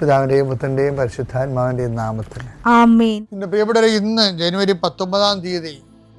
പിതാവിന്റെയും പുത്രന്റെയും പരിശുദ്ധാത്മാവിന്റെയും നാമത്തിൽ. പ്രിയപ്പെട്ടവരെ ഇന്ന് ജനുവരി പത്തൊമ്പതാം തീയതി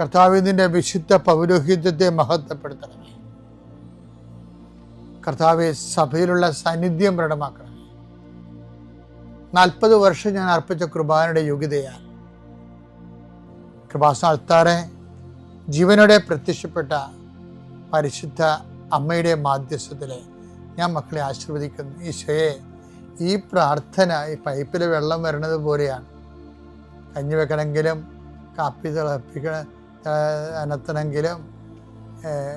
കർത്താവെ നിന്റെ വിശുദ്ധ പൗരോഹിത്യത്തെ മഹത്വപ്പെടുത്തണമേ. കർത്താവെ സഭയിലുള്ള സാന്നിധ്യം പ്രകടമാക്കണമേ. നാൽപ്പത് വർഷം ഞാൻ അർപ്പിച്ച കൃപാനയുടെ യോഗ്യതയാണ് കൃപാസന അൾത്താറെ ജീവനോടെ പ്രത്യക്ഷപ്പെട്ട പരിശുദ്ധ അമ്മയുടെ മാധ്യസ്ഥത്തിലെ ഞാൻ മക്കളെ ആശീർവദിക്കുന്നു. ഈശോയെ ഈ പ്രാർത്ഥന ഈ പൈപ്പിൽ വെള്ളം വരണത് പോലെയാണ്. കഞ്ഞി വെക്കണമെങ്കിലും കാപ്പി തിളപ്പിക്കണ അനത്തണമെങ്കിലും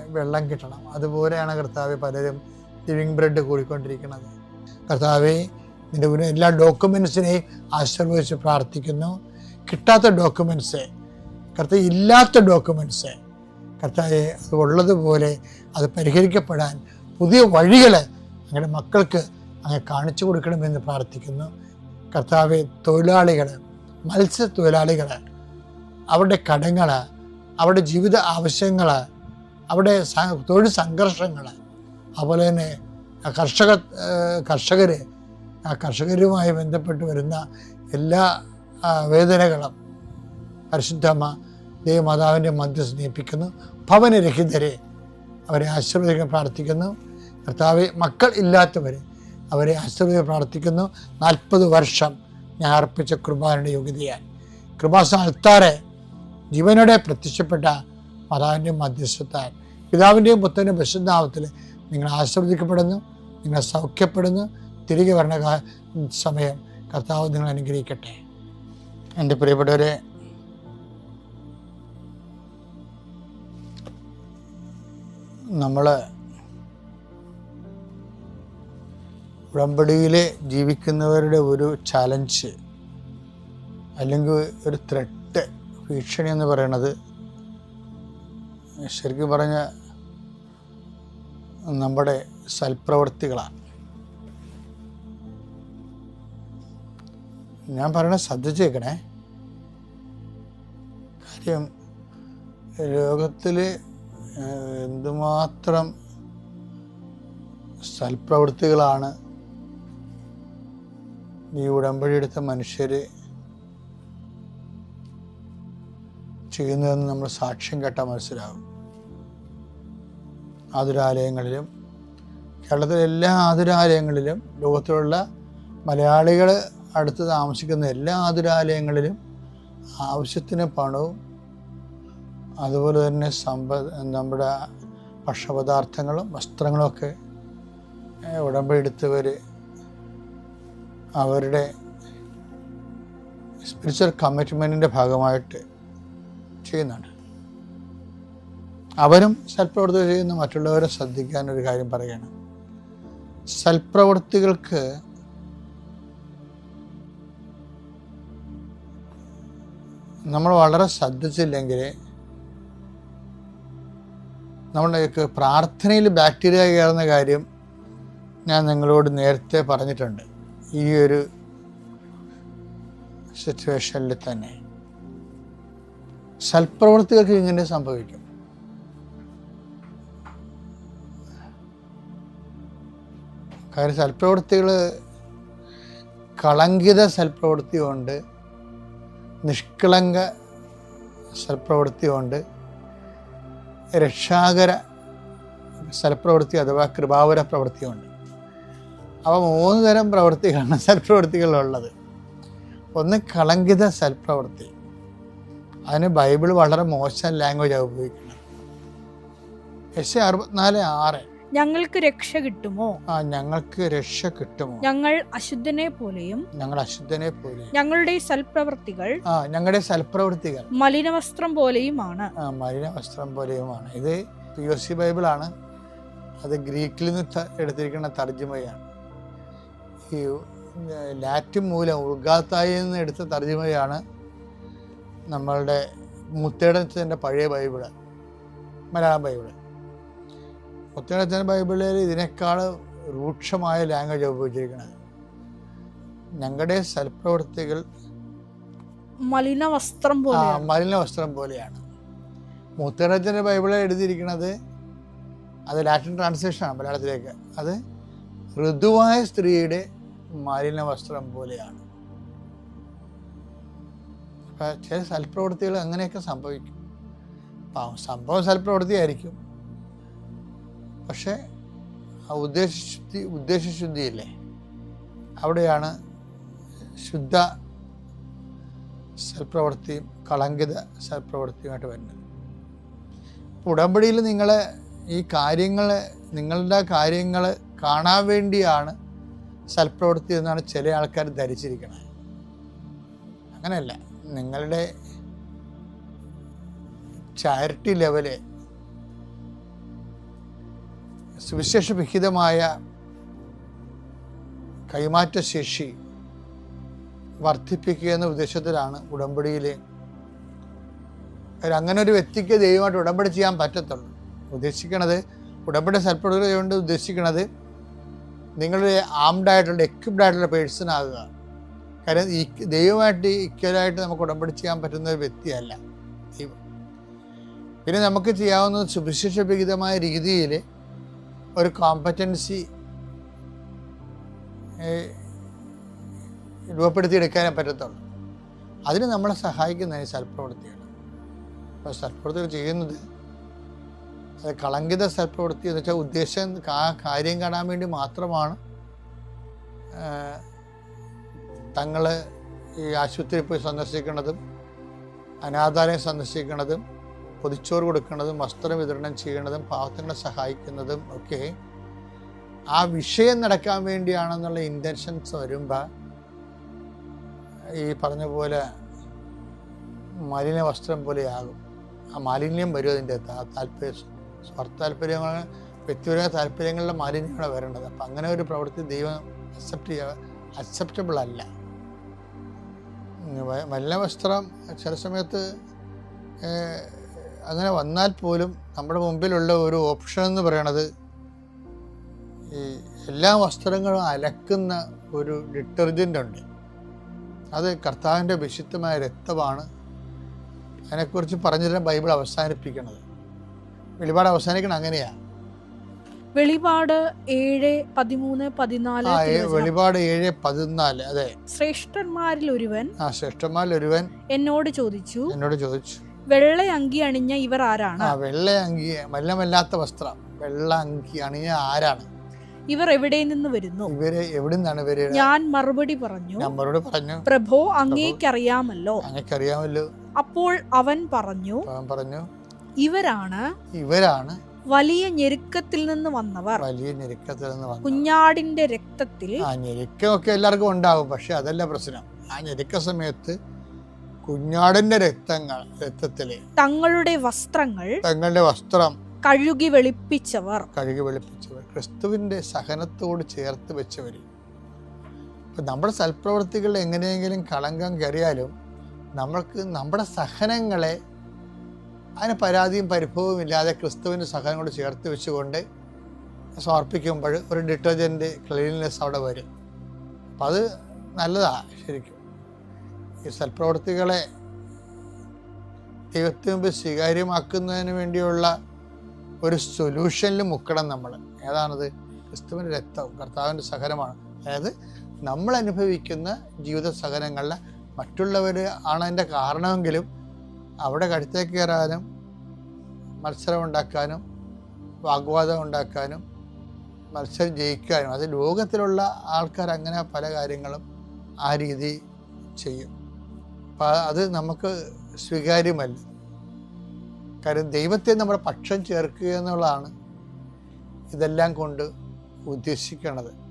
വെള്ളം കിട്ടണം. അതുപോലെയാണ് കർത്താവ് പലരും ലിവിങ് ബ്രെഡ് കൂടിക്കൊണ്ടിരിക്കുന്നത്. കർത്താവെ നിന്റെ എല്ലാ ഡോക്യുമെൻസിനെയും ആശീർവദിച്ച് പ്രാർത്ഥിക്കുന്നു. കിട്ടാത്ത ഡോക്യുമെൻസ് കർത്താവ് ഇല്ലാത്ത ഡോക്യുമെൻസ് കർത്താവെ അത് ഉള്ളതുപോലെ അത് പരിഹരിക്കപ്പെടാൻ പുതിയ വഴികൾ അങ്ങനെ മക്കൾക്ക് അങ്ങ് കാണിച്ചു കൊടുക്കണമെന്ന് പ്രാർത്ഥിക്കുന്നു. കർത്താവെ തൊഴിലാളികൾ മത്സ്യത്തൊഴിലാളികൾ അവരുടെ കടങ്ങൾ അവരുടെ ജീവിത ആവശ്യങ്ങൾ അവിടെ തൊഴിൽ സംഘർഷങ്ങൾ അതുപോലെ തന്നെ കർഷക കർഷകർ ആ കർഷകരുമായി ബന്ധപ്പെട്ട് വരുന്ന എല്ലാ വേദനകളും പരിശുദ്ധമ്മ ദേവമാതാവിന്റെ മധ്യസ്ഥ നീപ്പിക്കുന്നു. ഭവനരഹിതരെ അവരെ ആശീർവദിക്കാൻ പ്രാർത്ഥിക്കുന്നു. കർത്താവ് മക്കൾ ഇല്ലാത്തവർ അവരെ ആശീർവദിക്കാൻ പ്രാർത്ഥിക്കുന്നു. നാൽപ്പത് വർഷം ഞാൻ അർപ്പിച്ച കുർബാനയുടെ യോഗ്യതയാൽ. കൃപാസ ജീവനോടെ പ്രത്യക്ഷപ്പെട്ട മാതാവിന്റെയും മധ്യസ്ഥത്താൽ പിതാവിന്റെയും പുത്രന്റെയും വിശുദ്ധാവത്തിൽ നിങ്ങൾ ആസ്വദിക്കപ്പെടുന്നു നിങ്ങൾ സൗഖ്യപ്പെടുന്നു. തിരികെ വരണ സമയം കർത്താവ് നിങ്ങൾ അനുഗ്രഹിക്കട്ടെ. എന്റെ പ്രിയപ്പെട്ടവരെ നമ്മൾ ഉടമ്പടിയിൽ ജീവിക്കുന്നവരുടെ ഒരു ചലഞ്ച് അല്ലെങ്കിൽ ഒരു ത്രെട്ട് ഭീഷണി എന്ന് പറയണത്. ശരിക്കും പറഞ്ഞ നമ്മുടെ സൽപ്രവർത്തികളാണ്. ഞാൻ പറയണ ശ്രദ്ധിച്ചേക്കണേ. കാര്യം ലോകത്തിൽ എന്തുമാത്രം സൽപ്രവൃത്തികളാണ് ഈ ഉടമ്പടി എടുത്ത മനുഷ്യർ ചെയ്യുന്നതെന്ന് നമ്മൾ സാക്ഷ്യം കേട്ടാൽ മനസ്സിലാകും. ആതുരാലയങ്ങളിലും കേരളത്തിലെ എല്ലാ ആതുരാലയങ്ങളിലും ലോകത്തിലുള്ള മലയാളികൾ അടുത്ത് താമസിക്കുന്ന എല്ലാ ആതുരാലയങ്ങളിലും ആവശ്യത്തിന് പണവും അതുപോലെ തന്നെ സമ്പ നമ്മുടെ ഭക്ഷണപദാർത്ഥങ്ങളും വസ്ത്രങ്ങളൊക്കെ ഉടമ്പെടുത്തവർ അവരുടെ സ്പിരിച്വൽ കമ്മിറ്റ്മെന്റിന്റെ ഭാഗമായിട്ട് ചെയ്യുന്നുണ്ട്. അവരും സൽപ്രവൃത്തികൾ ചെയ്യുന്ന മറ്റുള്ളവരെ ശ്രദ്ധിക്കാൻ ഒരു കാര്യം പറയുകയാണ്. സൽപ്രവൃത്തികൾക്ക് നമ്മൾ വളരെ ശ്രദ്ധിച്ചില്ലെങ്കിൽ നമ്മളുടെയൊക്കെ പ്രാർത്ഥനയിൽ ബാക്ടീരിയ കയറുന്ന കാര്യം ഞാൻ നിങ്ങളോട് നേരത്തെ പറഞ്ഞിട്ടുണ്ട്. ഈ ഒരു സിറ്റുവേഷനിൽ തന്നെ. സൽപ്രവൃത്തികൾക്ക് ഇങ്ങനെ സംഭവിക്കും. കാര്യം സൽപ്രവൃത്തികൾ കളങ്കിത സൽപ്രവൃത്തിയുണ്ട് നിഷ്കളങ്ക സൽപ്രവൃത്തിയുണ്ട് രക്ഷാകര സൽപ്രവൃത്തി അഥവാ കൃപാവര പ്രവൃത്തിയുണ്ട് അവ മൂന്ന് തരം പ്രവൃത്തികളാണ് സൽപ്രവൃത്തികളുള്ളത് ഒന്ന് കളങ്കിത സൽപ്രവൃത്തി അതിന് ബൈബിൾ വളരെ മോശം ലാംഗ്വേജ് ഉപയോഗിക്കുന്നത്. എസ് അറുപത്തിനാല് ആറ്. ഞങ്ങൾക്ക് രക്ഷ കിട്ടുമോ? ആ ഞങ്ങൾക്ക് രക്ഷ കിട്ടുമോ? ഞങ്ങൾ അശുദ്ധനെ പോലെയും ഞങ്ങൾ അശുദ്ധനെ പോലെയും. ഞങ്ങളുടെ സൽപ്രവർത്തികൾ ആ ഞങ്ങളുടെ സൽപ്രവൃത്തികൾ മലിനവസ്ത്രം പോലെയുമാണ് ആ മലിന വസ്ത്രം പോലെയുമാണ് ഇത് പി ഒ സി ബൈബിളാണ് അത് ഗ്രീക്കിൽ നിന്ന് എടുത്തിരിക്കുന്ന തർജമയാണ്. ഈ ലാറ്റിൻ മൂലം ഉൾഗാത്തായി നിന്ന് എടുത്ത തർജമയാണ് നമ്മളുടെ മുത്തേടത്തിന്റെ പഴയ ബൈബിൾ മലയാളം ബൈബിൾ. മുത്തേടത്തിന്റെ ബൈബിളിൽ ഇതിനേക്കാൾ രൂക്ഷമായ ലാംഗ്വേജ് ഉപയോഗിച്ചിരിക്കുന്നത് ഞങ്ങളുടെ സൽപ്രവർത്തികൾ മലിനവസ്ത്രം ആ പോലെ മലിന വസ്ത്രം പോലെയാണ്. മുത്തേടത്തിന്റെ ബൈബിളിൽ എഴുതിയിരിക്കുന്നത് അത് ലാറ്റിൻ ട്രാൻസ്ലേഷനാണ് മലയാളത്തിലേക്ക്. അത് ഋതുവായ സ്ത്രീയുടെ മലിന വസ്ത്രം പോലെയാണ്. അപ്പം ചില സൽപ്രവൃത്തികൾ അങ്ങനെയൊക്കെ സംഭവിക്കും. സംഭവ സൽപ്രവൃത്തിയായിരിക്കും. പക്ഷേ ആ ഉദ്ദേശശുദ്ധി ഉദ്ദേശശുദ്ധിയില്ലേ? അവിടെയാണ് ശുദ്ധ സൽപ്രവൃത്തിയും കളങ്കിത സൽപ്രവൃത്തിയുമായിട്ട് വരുന്നത്. ഉടമ്പടിയിൽ നിങ്ങൾ ഈ കാര്യങ്ങൾ നിങ്ങളുടെ കാര്യങ്ങൾ കാണാൻ വേണ്ടിയാണ് സൽപ്രവൃത്തി എന്നാണ് ചില ആൾക്കാർ ധരിച്ചിരിക്കുന്നത് അങ്ങനെയല്ല. നിങ്ങളുടെ ചാരിറ്റി ലെവൽ സുവിശേഷ വിഹിതമായ കൈമാറ്റ ശേഷി വർദ്ധിപ്പിക്കുക എന്ന ഉദ്ദേശത്തിലാണ് ഉടമ്പടിയിൽ അങ്ങനെ ഒരു വ്യക്തിക്ക് ദൈവമായിട്ട് ഉടമ്പടി ചെയ്യാൻ പറ്റത്തുള്ളൂ. ഉദ്ദേശിക്കണത് ഉടമ്പടി സൽപ്പെടുക കൊണ്ട് ഉദ്ദേശിക്കണത് നിങ്ങളുടെ ആംഡ് ആയിട്ടുള്ള എക്വിപ്ഡ് ആയിട്ടുള്ള പേഴ്സൺ ആകുക. കാര്യം ഈ ദൈവമായിട്ട് ഈക്വലായിട്ട് നമുക്ക് ഉടമ്പടി ചെയ്യാൻ പറ്റുന്ന ഒരു വ്യക്തിയല്ല ദൈവം. പിന്നെ നമുക്ക് ചെയ്യാവുന്നത് സുവിശേഷവിഹിതമായ രീതിയിൽ ഒരു കോമ്പറ്റൻസി രൂപപ്പെടുത്തിയെടുക്കാനേ പറ്റത്തുള്ളൂ. അതിന് നമ്മളെ സഹായിക്കുന്ന സൽപ്രവൃത്തിയാണ്. അപ്പോൾ സൽപ്രവൃത്തികൾ ചെയ്യുന്നത് അത് കളങ്കിത സൽപ്രവൃത്തി എന്ന് വെച്ചാൽ ഉദ്ദേശം ആ കാര്യം കാണാൻ വേണ്ടി മാത്രമാണ് തങ്ങൾ ഈ ആശുപത്രിയിൽ പോയി സന്ദർശിക്കുന്നതും അനാഥാലയം സന്ദർശിക്കുന്നതും പൊതിച്ചോറ് കൊടുക്കുന്നതും വസ്ത്രം വിതരണം ചെയ്യുന്നതും പാവത്തങ്ങളെ സഹായിക്കുന്നതും ഒക്കെ ആ വിഷയം നടക്കാൻ വേണ്ടിയാണെന്നുള്ള ഇന്റൻഷൻസ് വരുമ്പോൾ ഈ പറഞ്ഞ പോലെ മലിന വസ്ത്രം പോലെയാകും. ആ മാലിന്യം വരും അതിന്റെ താല്പര്യ സ്വാർത്ഥ താല്പര്യങ്ങൾ വ്യക്തിപരമായ താല്പര്യങ്ങളുടെ മാലിന്യമാണ് വരേണ്ടത്. അപ്പം അങ്ങനെ ഒരു പ്രവൃത്തി ദൈവം അക്സെപ്റ്റ് ചെയ്യുക അക്സെപ്റ്റബിൾ അല്ല. മലിന വസ്ത്രം ചില സമയത്ത് അങ്ങനെ വന്നാൽ പോലും നമ്മുടെ മുമ്പിലുള്ള ഒരു ഓപ്ഷൻ എന്ന് പറയണത് ഈ എല്ലാ വസ്ത്രങ്ങളും അലക്കുന്ന ഒരു ഡിറ്റർജന്റ് ഉണ്ട്. അത് കർത്താവിന്റെ വിശുദ്ധമായ രക്തമാണ്. അതിനെക്കുറിച്ച് പറഞ്ഞിട്ട് ബൈബിൾ അവസാനിപ്പിക്കുന്നത് വെളിപാട് അവസാനിക്കണം അങ്ങനെയാണ് വെളിപാട് ഏഴ് പതിമൂന്ന് പതിനാല്. വെളിപാട് ഏഴ് പതിനാല് അതെ. ശ്രേഷ്ഠന്മാരിൽ ഒരുവൻ ആ ശ്രേഷ്ഠന്മാരിൽ ഒരുവൻ എന്നോട് ചോദിച്ചു എന്നോട് ചോദിച്ചു. വെള്ള അങ്കി അണിഞ്ഞ ഇവർ ആരാണ്? ആ വെള്ള അങ്കി മല്ലമല്ലാത്ത വസ്ത്രം. വെള്ള അങ്കി അണിഞ്ഞ ആരാണ്? ഇവർ എവിടെ നിന്ന് വരുന്നു? ഇവർ എവിടെ നിന്നാണ് ഇവർ ഞാൻ മറുപടി പറഞ്ഞു ഞാൻ മറുപടി പറഞ്ഞു. പ്രഭോ അങ്ങേക്കറിയാമല്ലോ. അങ്ങേക്കറിയാമല്ലോ. അപ്പോൾ അവൻ പറഞ്ഞു അവൻ പറഞ്ഞു ഇവരാണ് ഇവരാണ് വലിയ ഞെരുക്കത്തിൽ നിന്ന് വന്നവർ. വലിയ ഞെരുക്കത്തിൽ നിന്ന് കുഞ്ഞാടിന്റെ രക്തത്തിൽ ആ ഞെരുക്കമൊക്കെ എല്ലാവർക്കും ഉണ്ടാകും പക്ഷെ അതല്ല പ്രശ്നം. ആ ഞെരുക്ക സമയത്ത് കുഞ്ഞാടിന്റെ രക്തങ്ങൾ രക്തത്തിൽ തങ്ങളുടെ വസ്ത്രങ്ങൾ തങ്ങളുടെ വസ്ത്രം കഴുകി വെളുപ്പിച്ചവർ. കഴുകി വെളുപ്പിച്ചവർ. ക്രിസ്തുവിന്റെ സഹനത്തോട് ചേർത്ത് വെച്ചവർ ഇപ്പം നമ്മുടെ സൽപ്രവൃത്തികളിൽ എങ്ങനെയെങ്കിലും കളങ്കം കയറിയാലും നമ്മൾക്ക് നമ്മുടെ സഹനങ്ങളെ അതിന് പരാതിയും പരിഭവവും ഇല്ലാതെ ക്രിസ്തുവിന്റെ സഹനങ്ങളോട് ചേർത്ത് വെച്ചുകൊണ്ട് സമർപ്പിക്കുമ്പോൾ ഒരു ഡിറ്റർജന്റ് ക്ലീൻനെസ് അവിടെ വരും. അപ്പം അത് നല്ലതാണ് ശരിക്കും. ഈ സൽപ്രവൃത്തികളെ ദൈവത്തിന് മുമ്പ് സ്വീകാര്യമാക്കുന്നതിന് വേണ്ടിയുള്ള ഒരു സൊല്യൂഷനിൽ മുക്കണം നമ്മൾ. ഏതാണത്? ക്രിസ്തുവിന്റെ രക്തം കർത്താവിന്റെ സഹനമാണ്. അതായത് നമ്മൾ അനുഭവിക്കുന്ന ജീവിത സഹനങ്ങളിൽ മറ്റുള്ളവർ ആണ് അതിന്റെ കാരണമെങ്കിലും അവിടെ കഴുത്തേക്ക് കയറാനും മത്സരം ഉണ്ടാക്കാനും വാഗ്വാദം ഉണ്ടാക്കാനും മത്സരം ജയിക്കാനും അത് ലോകത്തിലുള്ള ആൾക്കാർ അങ്ങനെ പല കാര്യങ്ങളും ആ രീതി ചെയ്യും. അപ്പം അത് നമുക്ക് സ്വീകാര്യമല്ല. കാര്യം ദൈവത്തെ നമ്മുടെ പക്ഷം ചേർക്കുക എന്നുള്ളതാണ് ഇതെല്ലാം കൊണ്ട് ഉദ്ദേശിക്കുന്നത്